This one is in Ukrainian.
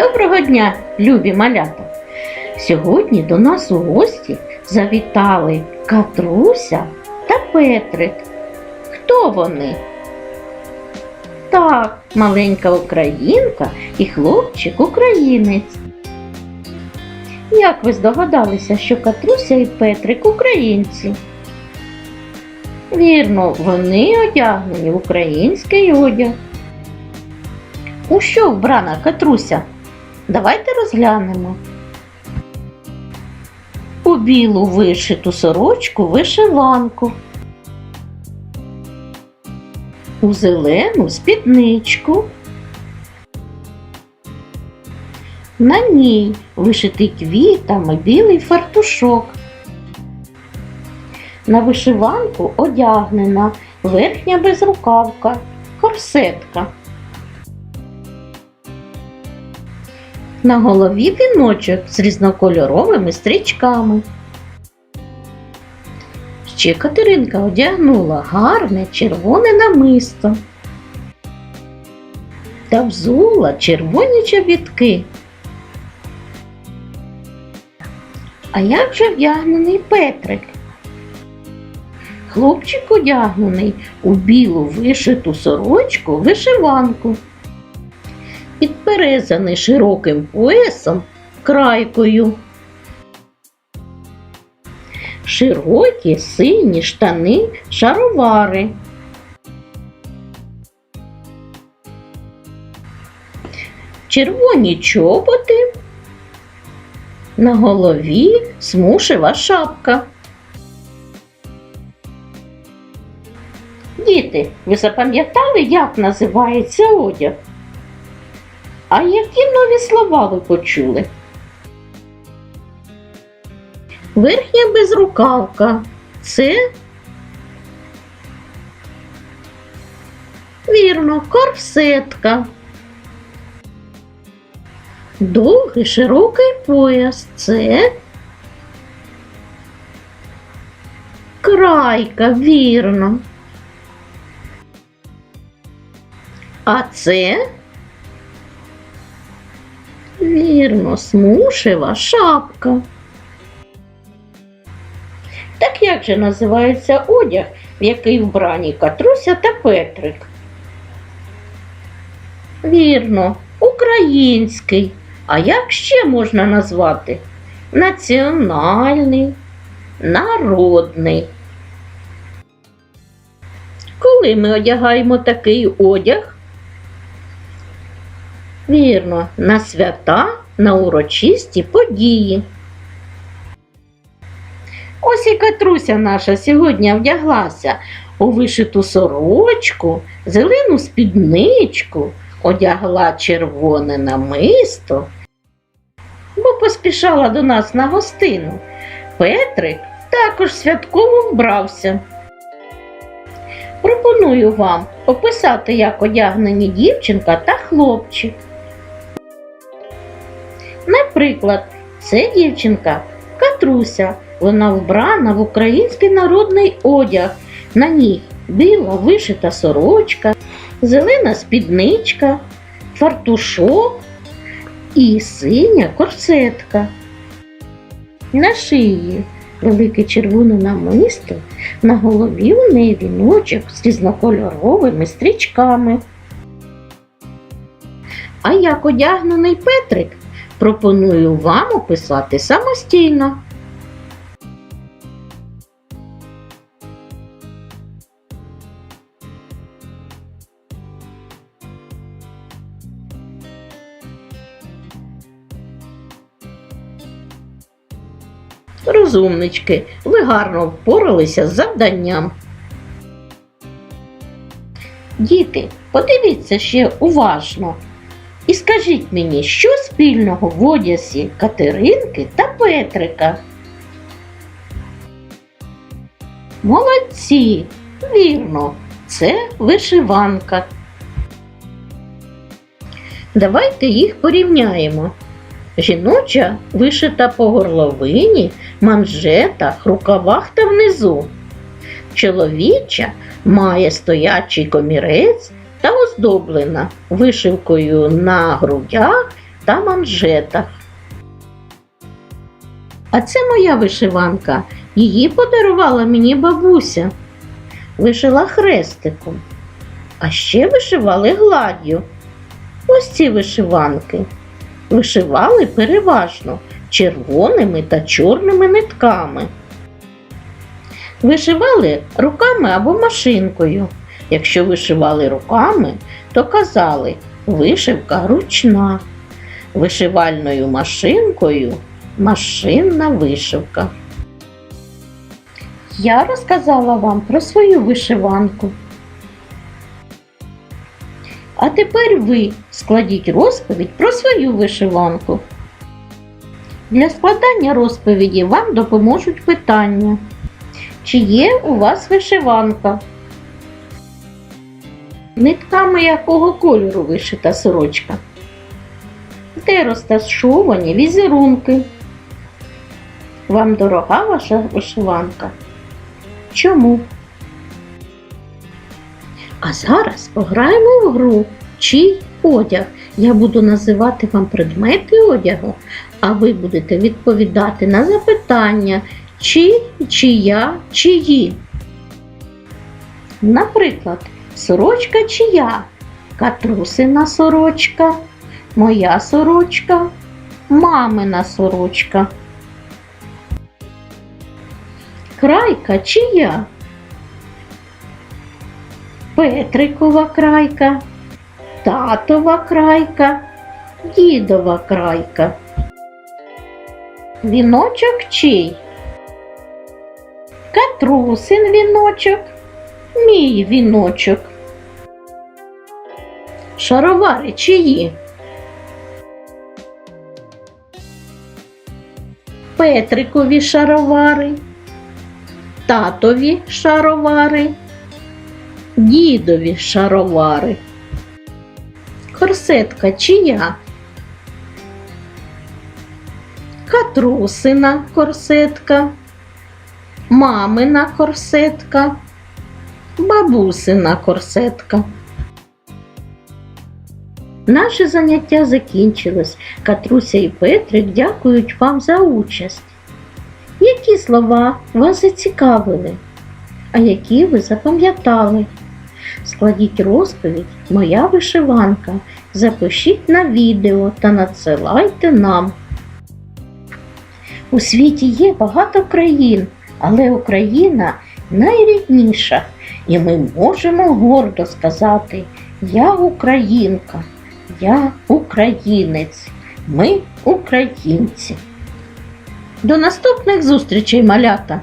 Доброго дня, любі малята! Сьогодні до нас у гості завітали Катруся та Петрик. Хто вони? Так, маленька українка і хлопчик українець. Як ви здогадалися, що Катруся і Петрик українці? Вірно, вони одягнені в український одяг. У що вбрана Катруся? Давайте розглянемо. У білу вишиту сорочку вишиванку. У зелену спідничку. На ній вишитий квітами білий фартушок. На вишиванку одягнена верхня безрукавка, корсетка. На голові віночок з різнокольоровими стрічками. Ще Катеринка одягнула гарне червоне намисто та взула червоні чобітки. А як же вдягнений Петрик? Хлопчик одягнений у білу вишиту сорочку вишиванку підперезаний широким поясом крайкою. Широкі сині штани шаровари. Червоні чоботи. На голові смушева шапка. Діти, ви запам'ятали, як називається одяг? А які нові слова ви почули? Верхня безрукавка. Це вірно, корсетка. Довгий широкий пояс. Це крайка, вірно. А це Вірно, смушева шапка. Так як же називається одяг, в який вбрані Катруся та Петрик? Вірно, український. А як ще можна назвати? Національний, народний. Коли ми одягаємо такий одяг? Вірно, на свята, на урочисті події. Ось і Катруся наша сьогодні вдяглася у вишиту сорочку, зелену спідничку, одягла червоне намисто, бо поспішала до нас на гостину. Петрик також святково вбрався. Пропоную вам описати, як одягнені дівчинка та хлопчик. Наприклад, це дівчинка Катруся. Вона вбрана в український народний одяг. На ній біла вишита сорочка, зелена спідничка, фартушок і синя корсетка. На шиї велике червоне намисто, на голові у неї віночок з різнокольоровими стрічками. А як одягнений Петрик, пропоную вам описати самостійно. Розумнички, ви гарно впоралися з завданням. Діти, подивіться ще уважно. І скажіть мені, що спільного в одязі Катеринки та Петрика? Молодці! Вірно, це вишиванка. Давайте їх порівняємо. Жіноча вишита по горловині, манжетах, рукавах та внизу. Чоловіча має стоячий комірець та оздоблена вишивкою на грудях та манжетах. А це моя вишиванка. Її подарувала мені бабуся. Вишила хрестиком. А ще вишивали гладдю. Ось ці вишиванки. Вишивали переважно червоними та чорними нитками. Вишивали руками або машинкою. Якщо вишивали руками, то казали вишивка ручна. Вишивальною машинкою машинна вишивка. Я розказала вам про свою вишиванку. А тепер ви складіть розповідь про свою вишиванку. Для складання розповіді вам допоможуть питання. Чи є у вас вишиванка? Нитками якого кольору вишита сорочка? Де розташовані візерунки? Вам дорога ваша вишиванка? Чому? А зараз пограємо в гру чий одяг. Я буду називати вам предмети одягу, а ви будете відповідати на запитання чи, чия, чиї. Наприклад, сорочка чия, катрусина сорочка, моя сорочка, мамина сорочка. Крайка чия? Петрикова крайка, татова крайка, дідова крайка. Віночок чий? Катрусин віночок, мій віночок. Шаровари чиї? Петрикові шаровари, татові шаровари, дідові шаровари. Корсетка чия? Катрусина корсетка, мамина корсетка, бабусина корсетка. Наше заняття закінчилось. Катруся і Петрик дякують вам за участь. Які слова вас зацікавили, а які ви запам'ятали? Складіть розповідь Моя вишиванка, запишіть на відео та надсилайте нам. У світі є багато країн, але Україна найрідніша, і ми можемо гордо сказати Я українка, я українець, ми українці. До наступних зустрічей, малята!